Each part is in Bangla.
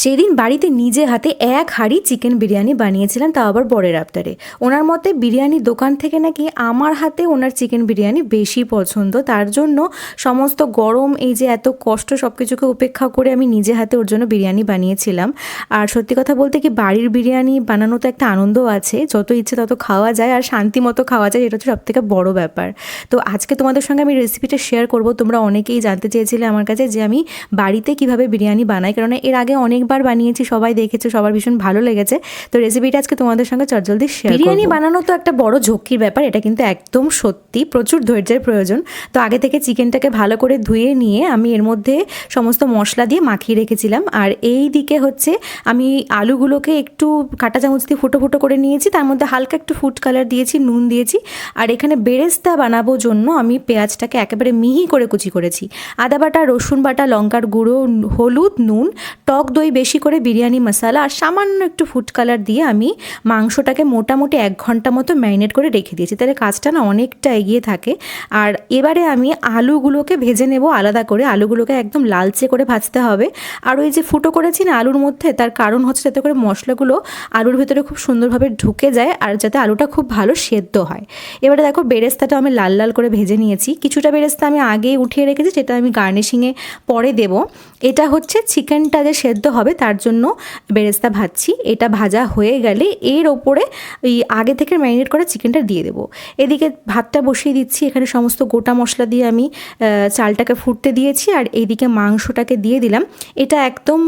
সেদিন বাড়িতে নিজে হাতে এক হাঁড়ি চিকেন বিরিয়ানি বানিয়েছিলাম তাও আবার বরের আবতারে ওনার মতে, বিরিয়ানির দোকান থেকে নাকি আমার হাতে ওনার চিকেন বিরিয়ানি বেশি পছন্দ। তার জন্য সমস্ত গরম, এই যে এত কষ্ট সব কিছুকে উপেক্ষা করে আমি নিজে হাতে ওর জন্য বিরিয়ানি বানিয়েছিলাম। আর সত্যি কথা বলতে কি, বাড়ির বিরিয়ানি বানানো তো একটা আনন্দ আছে। যত ইচ্ছে তত খাওয়া যায়, আর শান্তি মতো খাওয়া যায়, এটা হচ্ছে সব থেকে বড় ব্যাপার। তো আজকে তোমাদের সঙ্গে আমি রেসিপিটা শেয়ার করব। তোমরা অনেকেই জানতে চেয়েছিলে আমার কাছে যে আমি বাড়িতে কীভাবে বিরিয়ানি বানাই কারণ এর আগে অনেকবার বানিয়েছি সবাই দেখেছে সবার ভীষণ ভালো লেগেছে। তো রেসিপিটা আজকে তোমাদের সঙ্গে চটজলদি শেয়ার বিরিয়ানি বানানো তো একটা বড় ঝক্কির ব্যাপার এটা কিন্তু একদম সত্যি প্রচুর ধৈর্যের প্রয়োজন। তো আগে থেকে চিকেনটাকে ভালো করে ধুয়ে নিয়ে আমি এর মধ্যে সমস্ত মশলা দিয়ে মাখিয়ে রেখেছিলাম। আর এই দিকে হচ্ছে আমি আলুগুলোকে একটু কাঁটা চামচ দিয়ে ফুটো ফুটো করে নিয়েছি তার মধ্যে হালকা একটু ফুড কালার দিয়েছি নুন দিয়েছি। আর এখানে বেরেস্তা বানাবো জন্য আমি পেঁয়াজটাকে একেবারে মিহি করে কুচি করেছি। আদা বাটা রসুন বাটা লঙ্কার গুঁড়ো হলুদ নুন টক দই বেশি করে বিরিয়ানি মশলা আর সামান্য একটু ফুড কালার দিয়ে আমি মাংসটাকে মোটামুটি এক ঘণ্টা মতো ম্যারিনেট করে রেখে দিয়েছি। তাহলে কাজটা না অনেকটা এগিয়ে থাকে। আর এবারে আমি আলুগুলোকে ভেজে নেব আলাদা করে। আলুগুলোকে একদম লালচে করে ভাজতে হবে। আর ওই যে ফুটো করেছি না আলুর মধ্যে, তার কারণ হচ্ছে যাতে করে মশলাগুলো আলুর ভেতরে খুব সুন্দরভাবে ঢুকে যায় আর যাতে আলুটা খুব ভালো সেদ্ধ হয়। এবারে দেখো বেরেস্তাটা আমি লাল লাল করে ভেজে নিয়েছি। কিছুটা বেরেস্তা আমি আগেই উঠিয়ে রেখেছি, যেটা আমি গার্নিশিংয়ে পরে দেব। এটা হচ্ছে চিকেনটা যে সেদ্ধ হবে তার জন্য বেরেস্তা ভাজছি। এটা ভাজা হয়ে গেলে এর ওপরে ওই আগে থেকে ম্যারিনেট করা চিকেনটা দিয়ে দেবো। এদিকে ভাতটা বসিয়ে দিচ্ছি, এখানে সমস্ত গোটা মশলা দিয়ে আমি চালটাকে ফুটতে দিয়েছি আর এইদিকে মাংসটাকে দিয়ে দিলাম। এটা একদম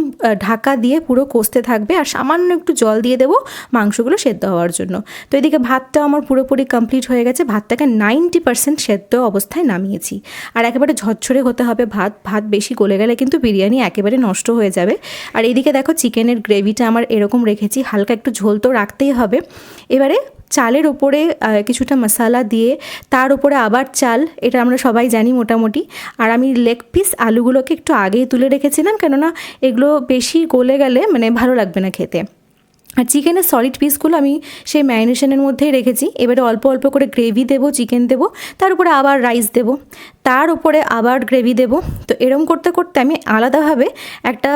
ঢাকা দিয়ে পুরো কষতে থাকবে আর সামান্য একটু জল দিয়ে দেবো মাংসগুলো সেদ্ধ হওয়ার জন্য। তো এদিকে ভাতটা আমার পুরোপুরি কমপ্লিট হয়ে গেছে, ভাতটাকে নাইনটি পার্সেন্ট সেদ্ধ অবস্থায় নামিয়েছি। আর একেবারে ঝরঝরে হতে হবে ভাত ভাত বেশি গলে গেলে কিন্তু বিরিয়ানি একেবারে নষ্ট হয়ে যাবে। আর এইদিকে দেখো চিকেনের গ্রেভিটা আমার এরকম রেখেছি, হালকা একটু ঝোল তো রাখতেই হবে। এবারে চালের ওপরে কিছুটা মশালা দিয়ে তার উপরে আবার চাল, এটা আমরা সবাই জানি মোটামুটি। আর আমি লেগ পিস আলুগুলোকে একটু আগেই তুলে রেখেছিলাম, কেননা এগুলো বেশি গলে গেলে মানে ভালো লাগবে না খেতে। আর চিকেনের সলিড পিসগুলো আমি সেই ম্যারিনেশনের মধ্যেই রেখেছি। এবারে অল্প অল্প করে গ্রেভি দেবো চিকেন দেবো, তার উপরে আবার রাইস দেবো, তার উপরে আবার গ্রেভি দেবো। তো এরম করতে করতে আমি আলাদাভাবে একটা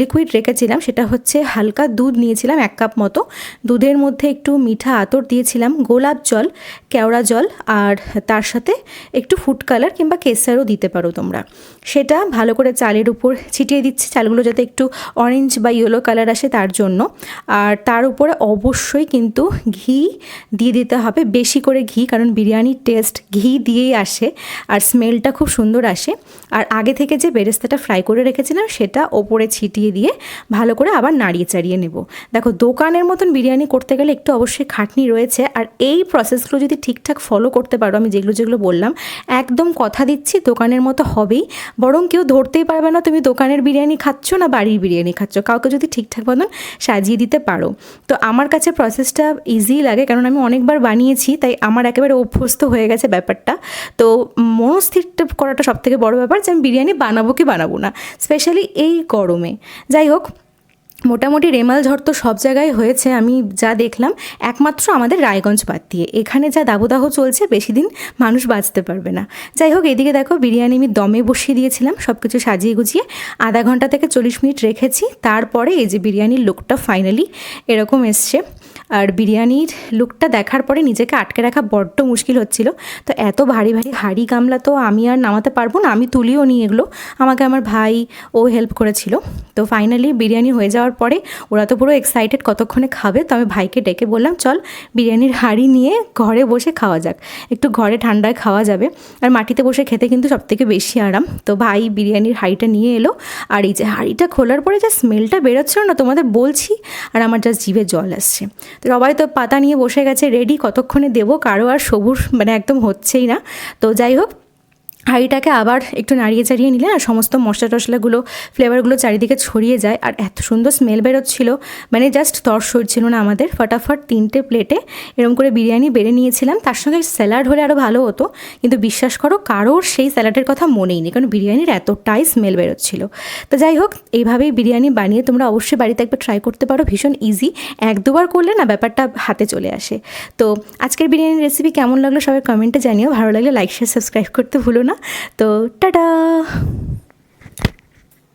লিকুইড রেখেছিলাম, সেটা হচ্ছে হালকা দুধ নিয়েছিলাম এক কাপ মতো। দুধের মধ্যে একটু মিঠা আতর দিয়েছিলাম, গোলাপ জল, কেওড়া জল, আর তার সাথে একটু ফুড কালার কিংবা কেসারও দিতে পারো তোমরা। সেটা ভালো করে চালের উপর ছিটিয়ে দিচ্ছি, চালগুলো যাতে একটু অরেঞ্জ বা ইয়েলো কালার আসে তার জন্য। আর তার উপরে অবশ্যই কিন্তু ঘি দিয়ে দিতে হবে, বেশি করে ঘি, কারণ বিরিয়ানির টেস্ট ঘি দিয়েই আসে আর স্মেলটা খুব সুন্দর আসে। আর আগে থেকে যে বেরেস্তাটা ফ্রাই করে রেখেছিলাম, সেটা ওপরে ছিটিয়ে দিয়ে ভালো করে আবার নাড়িয়ে চাড়িয়ে নেব। দেখো, দোকানের মতন বিরিয়ানি করতে গেলে একটু অবশ্যই খাটনি রয়েছে আর এই প্রসেসগুলো যদি ঠিকঠাক ফলো করতে পারো, আমি যেগুলো যেগুলো বললাম, একদম কথা দিচ্ছি, দোকানের মতো হবেই। বরং কেউ ধরতেই পারবে না, তুমি দোকানের বিরিয়ানি খাচ্ছ না বাড়ির বিরিয়ানি খাচ্ছ। কাউকে যদি ঠিকঠাক মতন সাজিয়ে দিতে পারো। তো আমার কাছে প্রসেসটা ইজি লাগে কারণ আমি অনেকবার বানিয়েছি, তাই আমার একেবারে অভ্যস্ত হয়ে গেছে ব্যাপারটা। তো মনস্থিরটা করাটা সব থেকে বড় ব্যাপার যে আমি বিরিয়ানি বানাবো কি বানাবো না স্পেশালি এই গরমে। যাই হোক মোটামুটি রেমাল ঝড় তো সব জায়গায় হয়েছে, আমি যা দেখলাম, একমাত্র আমাদের রায়গঞ্জ বাদ দিয়ে। এখানে যা দাবদাহ চলছে, বেশি দিন মানুষ বাঁচতে পারবে না। যাই হোক, এদিকে দেখো, বিরিয়ানি আমি দমে বসিয়ে দিয়েছিলাম সব কিছু সাজিয়ে গুজিয়ে আধা ঘণ্টা থেকে চল্লিশ মিনিট রেখেছি, তারপরে এই যে বিরিয়ানির লোকটা ফাইনালি এরকম এসছে। আর বিরিয়ানির লুকটা দেখার পরে নিজেকে আটকে রাখা বড্ড মুশকিল হচ্ছিল। তো এত ভারী ভারী হাড়ি গামলা তো আমি আর নামাতে পারব না, আমি তুলিও নি এগুলো। আমাকে আমার ভাই, ও হেল্প করেছিল। তো ফাইনালি বিরিয়ানি হয়ে যাওয়ার পরে ওরা তো পুরো এক্সাইটেড কতক্ষণে খাবে, তো আমি ভাইকে ডেকে বললাম, চল বিরিয়ানির হাঁড়ি নিয়ে ঘরে বসে খাওয়া যাক। একটু ঘরে ঠান্ডায় খাওয়া যাবে। আর মাটিতে বসে খেতে কিন্তু সবথেকে বেশি আরাম। তো ভাই বিরিয়ানির হাঁড়িটা নিয়ে এলো। আর এই যে হাঁড়িটা খোলার পরে যে স্মেলটা বেরোচ্ছিল না তোমাদের বলছি, আর আমার জাস্ট জিভে জল আসছে। সবাই তো পাতা নিয়ে বসে গেছে রেডি কতক্ষণে দেবো? কারও আর সবুজ মানে একদম হচ্ছেই না। তো যাই হোক হাঁড়িটাকে আবার একটু নাড়িয়ে চাড়িয়ে নিলে আর সমস্ত মশলা টশলাগুলো ফ্লেভারগুলো চারিদিকে ছড়িয়ে যায় আর এত সুন্দর স্মেল বেরোচ্ছিল। মানে জাস্ট তর সরছিল না আমাদের। ফটাফট তিনটে প্লেটে এরকম করে বিরিয়ানি বেড়ে নিয়েছিলাম। তার সঙ্গে স্যালাড হলে আরও ভালো হতো। কিন্তু বিশ্বাস করো, কারোর সেই স্যালাডের কথা মনেই নেই। কারণ বিরিয়ানির এতটাই স্মেল বেরোচ্ছিল। তো যাই হোক, এইভাবেই বিরিয়ানি বানিয়ে তোমরা অবশ্যই বাড়িতে একবার ট্রাই করতে পারো। ভীষণ ইজি এক দুবার করলে না ব্যাপারটা হাতে চলে আসে। তো আজকের বিরিয়ানির রেসিপি কেমন লাগল সবাই কমেন্টে জানিও। ভালো লাগলে লাইক শেয়ার সাবস্ক্রাইব করতে ভুলো না। তো টাটা